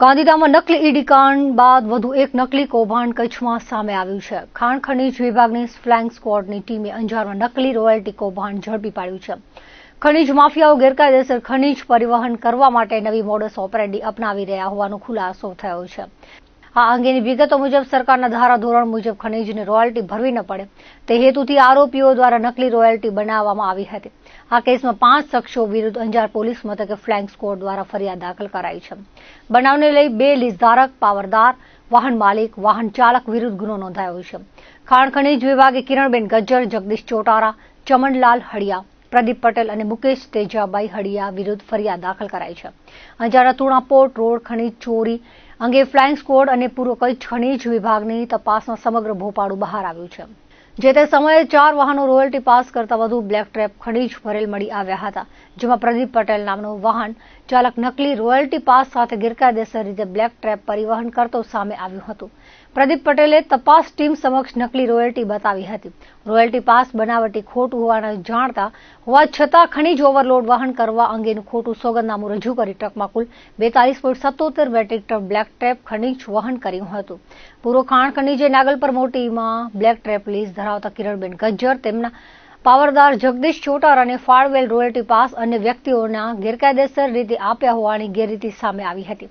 ગાંધીધામમાં નકલી ઈડી કાંડ બાદ વધુ એક નકલી કૌભાંડ કચ્છમાં સામે આવ્યું છે. ખાણ ખનીજ વિભાગની ફ્લાઇંગ સ્કવોડની ટીમે અંજારમાં નકલી રોયલ્ટી કૌભાંડ ઝડપી પાડ્યું છે. ખનીજ માફિયાઓ ગેરકાયદેસર ખનીજ પરિવહન કરવા માટે નવી મોડસ ઓપરેન્ડી અપનાવી રહ્યા હોવાનો ખુલાસો થયો છે. આ અંગેની વિગતો મુજબ સરકારના ધારાધોરણ મુજબ ખનીજને રોયલ્ટી ભરવી ન પડે. તે હેતુથી આરોપીઓ દ્વારા નકલી રોયલ્ટી બનાવવામાં આવી હતી. આ કેસમાં પાંચ શખ્સો વિરુદ્ધ અંજાર પોલીસ મથકે ફ્લાઇંગ સ્ક્વોડ દ્વારા ફરિયાદ દાખલ કરાઈ છે. બનાવને લઈ બે લીઝધારક પાવરદાર, વાહન માલિક, વાહન ચાલક વિરુદ્ધ ગુનો નોંધાયો છે. ખાણ ખનીજ વિભાગે કિરણબેન ગજ્જર, જગદીશ ચોટારા, ચમનલાલ હળિયા, પ્રદીપ પટેલ અને મુકેશ તેજાબાઈ હળિયા વિરુદ્ધ ફરિયાદ દાખલ કરાઈ છે. અંજારના તુણા પોર્ટ રોડ ખનીજ ચોરી અંગે ફ્લાઇંગ સ્કવોડ અને પૂર્વ ખનીજ વિભાગની તપાસમાં સમગ્ર ભોપાળું બહાર આવ્યું છે. જે તે સમયે ચાર વાહનો રોયલ્ટી પાસ કરતા વધુ બ્લેક ટ્રેપ ખનીજ ભરેલ મળી આવ્યા હતા, જેમાં પ્રદીપ પટેલ નામનું વાહન ચાલક નકલી રોયલ્ટી પાસ સાથે ગેરકાયદેસર રીતે બ્લેક ટ્રેપ પરિવહન કરતો સામે આવ્યું હતું. પ્રદીપ પટેલે તપાસ ટીમ સમક્ષ નકલી રોયલ્ટી બતાવી હતી. રોયલ્ટી પાસ બનાવટી ખોટું હોવાનું જાણતા હોવા છતાં ખનીજ ઓવરલોડ વાહન કરવા અંગેનું ખોટું સોગંદનામું રજૂ કરી ટ્રકમાં કુલ બેતાલીસ પોઈન્ટ સત્તોતેર મેટ્રિક ટન બ્લેક ટ્રેપ ખનીજ વહન કર્યું હતું. પૂર્વ ખાણ ખનીજે નાગલપર મોટીમાં બ્લેક ટ્રેપ લીઝ ધરાવતા કિરણબેન ગજ્જર, તેમના પાવરદાર જગદીશ ચોટાર અને ફાળવેલ રોયલ્ટી પાસ અન્ય વ્યક્તિઓના ગેરકાયદેસર રીતે આપ્યા હોવાની ગેરરીતિ સામે આવી હતી.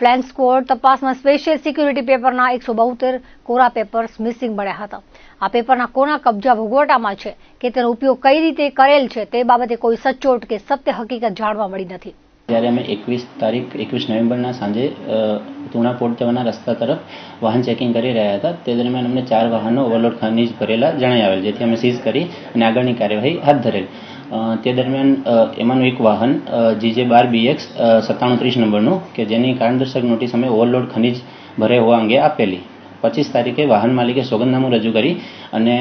ફ્લાઇંગ સ્ક્વોડ તપાસમાં સ્પેશિયલ સિક્યુરિટી પેપરના એકસો બોતેર કોરા પેપર્સ મિસિંગ મળ્યા હતા. આ પેપરના કોના કબજા ભોગવટામાં છે કે તેનો ઉપયોગ કઈ રીતે કરેલ છે તે બાબતે કોઈ સચોટ કે સત્ય હકીકત જાણવા મળી નથી. જ્યારે અમે એકવીસ તારીખ, એકવીસ નવેમ્બરના સાંજે તુણા પોર્ટ જવાના રસ્તા તરફ વાહન ચેકિંગ કરી રહ્યા હતા. તે દરમિયાન અમને ચાર વાહનો ઓવરલોડ ખનીજ ભરેલા જણાઈ આવેલ, જેથી અમે સીઝ કરી અને આગળની કાર્યવાહી હાથ ધરેલ. તે દરમિયાન એમાંનું એક વાહન જીજે બાર બીએક્સ સત્તાણું ત્રીસ નંબરનું, કે જેની કારણદર્શક નોટિસ અમે ઓવરલોડ ખનીજ ભરે હોવા અંગે આપેલી. પચીસ તારીખે વાહન માલિકે સોગંદનામું રજૂ કરી અને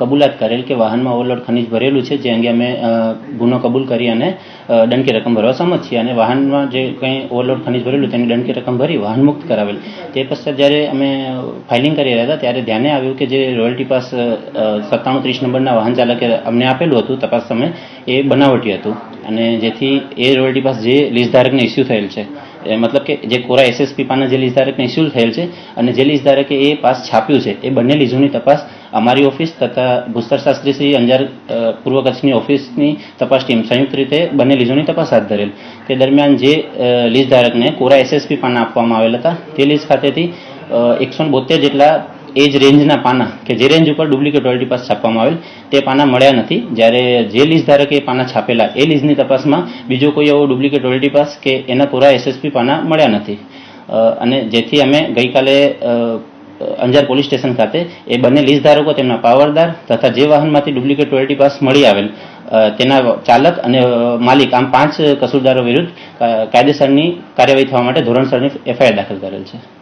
કબૂલાત કરેલ કે વાહનમાં ઓવરલોડ ખનીજ ભરેલું છે, જે અંગે અમે ગુનો કબૂલ કરી અને દંડકી રકમ ભરવા સંમત છીએ અને વાહનમાં જે કંઈ ઓવરલોડ ખનીજ ભરેલું તેની દંડકી રકમ ભરી વાહન મુક્ત કરાવેલ. તે પશ્ચાત જ્યારે અમે ફાઇલિંગ કરી રહ્યા હતા, ત્યારે ધ્યાને આવ્યું કે જે રોયલ્ટી પાસ સત્તાણું ત્રીસ નંબરના વાહન ચાલકે અમને આપેલું હતું, તપાસ સમયે એ બનાવટી હતું. અને જેથી એ રોયલ્ટી પાસ જે લીઝ ધારકને ઇસ્યુ થયેલ છે મતલબ કે જે કોરા એસએસપી પાના જે લીઝ ધારકને ઇસ્યુ થયેલ છે, અને જે લીઝ ધારકે એ પાસ છાપ્યું છે, એ બંને લીઝોની તપાસ અમારી ઓફિસ તથા ભૂસ્તર શાસ્ત્રી શ્રી અંજાર પૂર્વ કચ્છની ઓફિસની તપાસ ટીમ સંયુક્ત રીતે બંને લીઝોની તપાસ હાથ ધરેલ. તે દરમિયાન જે લીઝ ધારકને કોરા એસએસપી પાના આપવામાં આવેલ હતા, તે લીઝ ખાતેથી એકસો બોતેર જેટલા એ જ રેન્જના પાના, કે જે રેન્જ ઉપર ડુપ્લિકેટ રોયલ્ટી પાસ છાપવામાં આવેલ, તે પાના મળ્યા નથી. જ્યારે જે લીઝ ધારકે એ પાના છાપેલા, એ લીઝની તપાસમાં બીજો કોઈ એવો ડુપ્લિકેટ રોયલ્ટી પાસ કે એના પૂરા એસએસપી પાના મળ્યા નથી. અને જેથી અમે ગઈકાલે અંજાર પોલીસ સ્ટેશન ખાતે એ બંને લીઝ ધારકો, તેમના પાવરદાર તથા જે વાહનમાંથી ડુપ્લિકેટ રોયલ્ટી પાસ મળી આવેલ તેના ચાલક અને માલિક, આમ પાંચ કસૂરદારો વિરુદ્ધ કાયદેસરની કાર્યવાહી થવા માટે ધોરણસરની એફઆઈઆર દાખલ કરેલ છે.